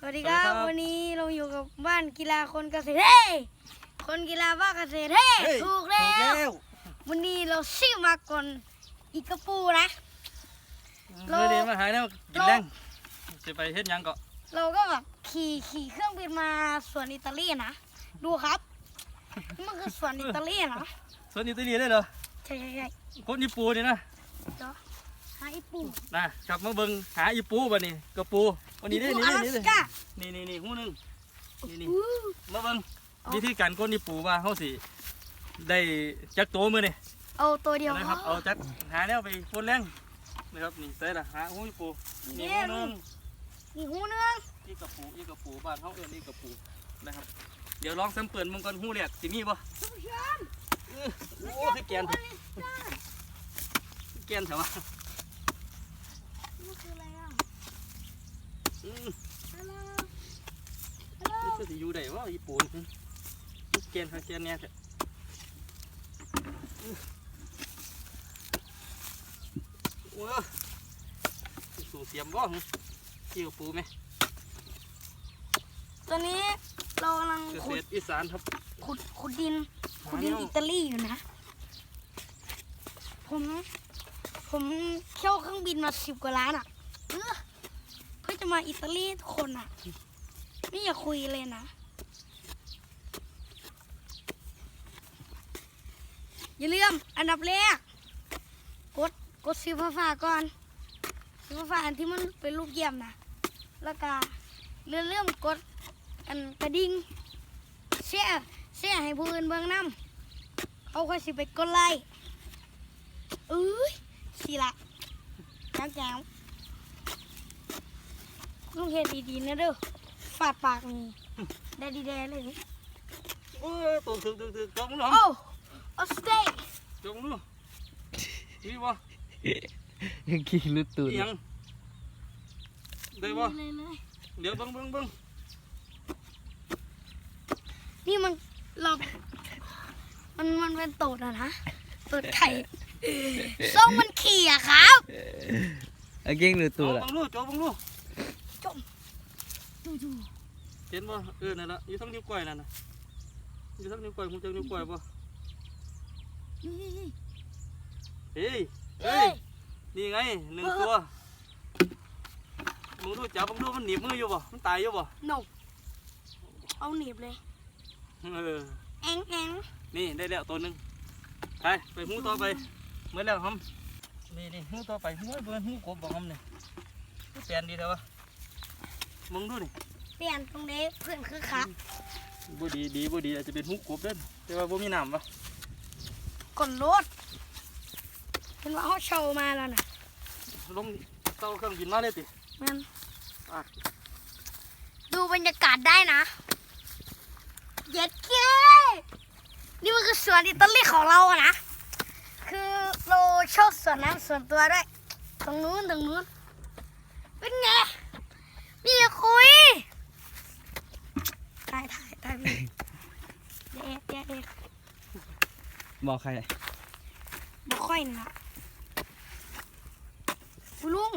สวัสดีครับ สวัสดีครับ วันนี้เราอยู่กับบ้านกีฬาคนเกษตรเฮ้ยคนกีฬาบ้านเกษตรเฮ้ยเฮ้ยถูกแล้ถูกวแล้ววันนี้เราซิ่มาก่อนอีกกระปูนะเราเมื่อนี้มาหาแล้วกินแรงจะไปเฮ็ดหยังก็เราก็แบบขี่ขี่เครื่องบินมาสวนอิตาลีนะ ดูครับนี่มันคือสวนอิตาลีนะสวนอิตาลีได้เหรอใช่ใช่ใช่คนญี่ปุ่นนี่นะเดี๋ยว หาอีปูนะครับมาเบิ่งหาอีปูบัดนี้กระปูวันนี้ได้อีนี่ปูอได้ลานี่สได้ก้านี่นี่นี่หูหนึงนี่นี่อู้มาเบิ่งเอาวิธีการก้นอีปูว่าเฮาสิได้จักโตมื้อนี่เอาตัวเดียวนะครับเอาจักหาแนวไปพ่นแรงนะครับนี่ใส่ละหาหูอีปูนี่หูหนึงอีกหูนึงอีกระปูอีกระปูบ้านเฮาเอิ้นอีกระปูนะครับ เดี๋ยวลองสัมเปิลมึงก่อนหูแรกสิมีบ่ท่านผู้ชมอื้อโอ้คือแกนแกนเถอะวะ นี่คืออะไรอะ อืมฮัลโหลฮัลโหลนี่คือสิอยู่ได้วะญี่ปุ่นแกนค่ะแกนเนี่ยเถอะอื้อว้าสู่เสียมบ่หึเกี่ยวปูไหมตอนนี้เรากำลังเกขุษดตรอีสานครับ ขุดขุดดินหาขุดแนดินวอิตาลีอยู่นะ ผม ผมเที่ยวเครื่องบินมาสิบกว่าล้านอะเพื่อเพื่อ จะมาอิตาลีทุกคนอะ ไม่อยากคุยเลยนะ อย่าลืมอันดับแรก กดกดซื้อฟ้าฟ้าก่อนซื้อฟ้าฟ้าอันที่มันเป็นรูปเยี่ยมนะ แล้วก็เรื่อเริ่มกดอันกระดิ่งแชร์แชร์ให้ผู้อื่นเบิ่งนำเขาค่อยสิไปกดไลค์เอ้ยสิละจังแจว ลุงเฮ็ดดีๆนะเด้อฟาดปากนี่ได้ดีแดเลยนี่โอ้ยตัวถึกถึกถึกจมลงโอ้ออสเตย์จมลูนี่บ่ยังขี้ลุดตูดอีหยังได้บ่เลยเลยเดี๋ยวเบิ่งเบิ่งเบิ่งนี่มันเรามันมันเป็นตูดอะนะตูดไข่ส้มมันขี่อะครับเอาเก่งลุดตูเอาดละเบิ่งลูกโจเบิ่งลูก ดูดูเห็นบ่เออนั่นน่ะอยู่ทั้งนิ้วก้อยนั่นน่ะอยู่ทั้งนิ้วก้อยมึงจักนิ้วก้อยบ่นี่เฮ้ยเอ้เฮ้ยยนี่ไงหนึ่งตัวมึงดูจับมึงดูมันหนีบมืออยู่บ่มันตายอยู่บ่หนกเอาหนีบเลยเออแองแองนี่ได้แล้วตัวหนึงไปไปหูต่อไปเมื่อแล้วครับนี่นี่หูต่อไปหูเบิ่งหูกบบ่ครับนี่หูแปลนดีแท้วะ มึงดูนี่เปลี่ยนตรงนี้เพื่อนคือขาบ่ดีดีบ่ดีอาจจะเป็นหูกบเด้อแต่ว่าบ่มีน้ำวะกดรถเห็นว่าเขาโชว์มาแล้วนะลงเต้าเครื่องบินมาเลยติมันอะดูบรรยากาศได้นะ เย็ดเก้นี่มันคือสวนอิตาลีของเราอะนะ คือเราชอบสวนน้ำส่วนตัวด้วย ตรงนู้นตรงนู้น เป็นไงมีอย่า คุยถ่ายถ่ายถ่ายพี่เด็ดเด็ดเด็ดบอกใครบ่ค่อยนะคุณลุง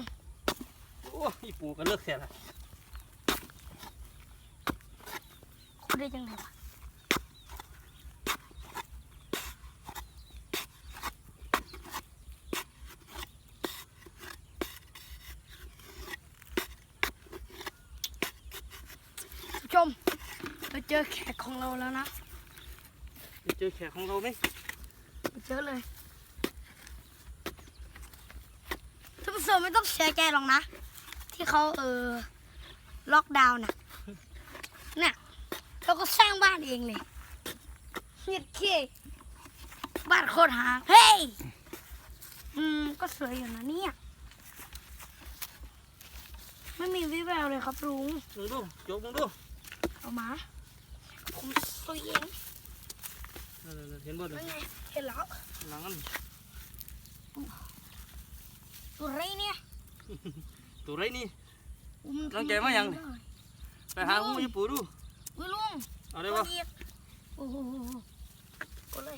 โอ้ยอีปูก็เลิกแค่ละคุณได้ยังไงวะผู้ชม เราเจอแขกของเราแล้วนะไปเจอแขกของเราไหมไปเจอเลยท่านผู้ชมไม่ต้องเสียใจหรอกนะ ที่เขาเออล็อกดาวน์น่ะน่ะเราก็สร้างบ้านเองเลยเฮียเคบ้านโคตรหางเฮ้ยอืมก็สวยอยู่นะเนี่ยไม่มีวิแววเลยครับลุงมึงดูโจกมึงดูเอามา ผมสวยเองนั่นๆๆเห็นบ่เป็เนี่ยนไงเห็นแล้วหลังนั้นตัวไรเนี่ยตัวไรนี่อุ้มรังแกมายังไปหาหูอีปูดูอุ้ยลุงเอาได้ตัวบ่ดีโอ้โหก็เลย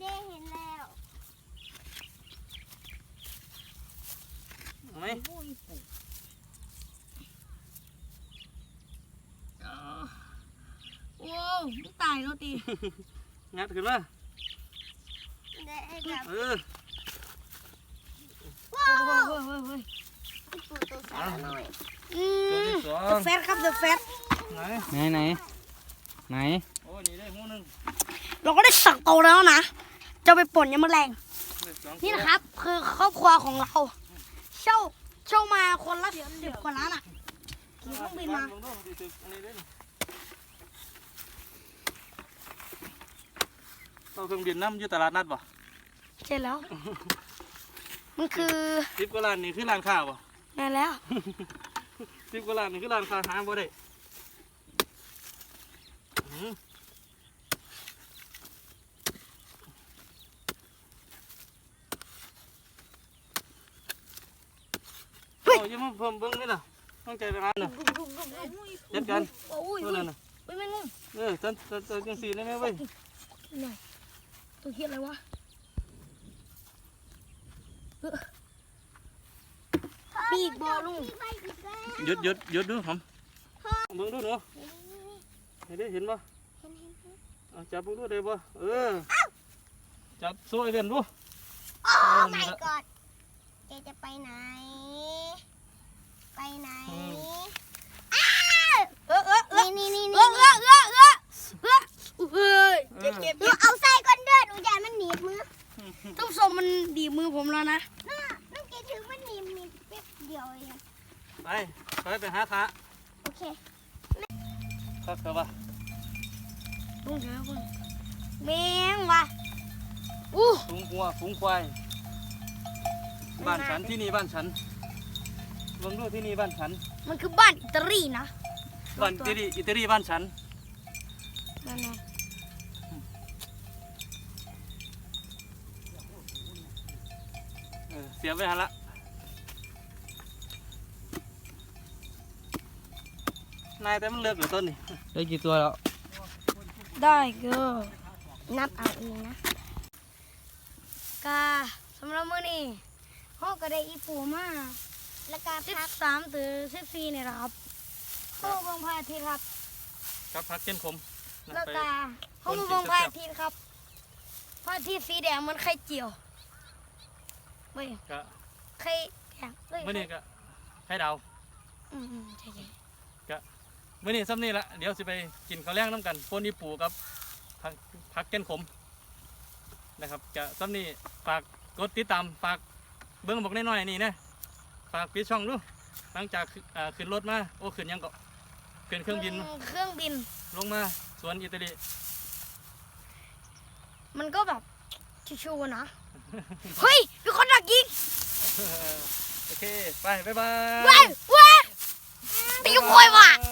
ได้เห็นแล้วเอาไหม โอ้ยปู่ เขาตี งัดขึ้นมาได้แบบเออโอ้โหเฮ้ยเฮ้ยเฮ้ยปูตัวสาวหน่อยอืตัวมที่สอง The Fat ครับ The Fat ไหนไหนไหนไหนโอ้ยนี่ได้หูหนึงเราก็ได้สั่งโตแล้วนะจะไปป่นยำแมลงได้สองนี่นะครับ คือครอบครัวของเรา เช่าเช่ามาคนละสิบกว่าล้านอะขี่เครื่องบินมา ลงดูสิสิอันนี้ เด้นี่เอาเครื่องบินน้ำอยู่ตลาดนัดป่ะใช่แล้ว มันคือสิบกว่าล้านนี่คือร้านค้าป่ะนั่นแล้วสิบกว่าล้านนี่คือร้านค้าหาบ่ได้อืมเฮ้ยเอาอย่ามาเพิ่มเบิ่งนี่ล่ะต้องใจไปงานน่ะจัดการโอ้ยเท่าเฮ้ยนั้นน่ะเฮ้ยแม่งงเออจันจันจันจังสีได้ไหมเว้ย หน่อย ตัวเฮียอะไรวะเออปีกบอลลุงไปอีกแล้วหยุดหยุดหยุดดูผมเบิ่งดูหนูเห็นได้เห็นป่ะเอาจับเบิ่งดูได้ป่ะเออจับโซ่ไอเวียนดูโอ้นี่ my ละ god แกจะไปไหน ไปไหน เออเออเออ นี่นี่นี่ เอ นี่ อเออเออเออเออเฮ้ยเจ็บเจ็บ หนูเอาใส่ก้อนเดินหนูอยากมันหนีบมือ ต้องสมมันดีบมือผมแล้วนะ น่าน้องเกดถึงมันหนีบหนีบแป๊บเดียวเอง ไปไปไปหาขาโอเคครับครับป่ะลุงเดี๋ยวนะคุณแมงว่ะอู้ฝูงวัวฝูงควาย บ้านฉันที่นี่บ้านฉันเบิ่งดูที่นี่บ้านฉัน มันคือบ้านอิตาลีนะบ้านอิตาลีอิตาลีบ้านฉันนั่นไงเออเสียไปหันละ นายแต่มันเลิกเหลือต้นนี่ได้กี่ตัวแล้ว ได้ก็นับเอาเองนะกาสำหรับมื้อนี้ห้องก็ได้อีปูมาแล้วก็สิบพักสามถึงสิบสี่เนี่ยนะครับเข้ามาเบังพระอาทิตย์ครับ ครับพักเก้นขมนะแล้วไป ก็เข้ามาเบังพระอาทิตย์ครับพระอาทิตย์สีแดงเหมันไข่เจียวเว้ยก็ไข่แดงเอ้ยมื่อนี้ก็ให้ดาวอืมอืมใช่ใช่ มื่อนี้ซ้ำนี่ละเดี๋ยวสิไปกินข้าวแรงน้ำกันปนอีปูกับพักพักเก้นขมนะครับจะซ้ำนี่ฝากกดติดตามฝากเบิ้งบอกน้อยๆนี่นะฝากปิดช่องดูหลังจากขึ้นอ่าขึ้นรถมาโอ้ขึ้นยังก็ขึ้นเครื่องบิน เครื่องบินลงมาสวนอิตาลีมันก็แบบชิวๆนะ เฮ้ยมีคนดักยิงโอเค ไป บ๊ายบายเว้ยเว้ยตีมวยว่ะบ๊ายบาย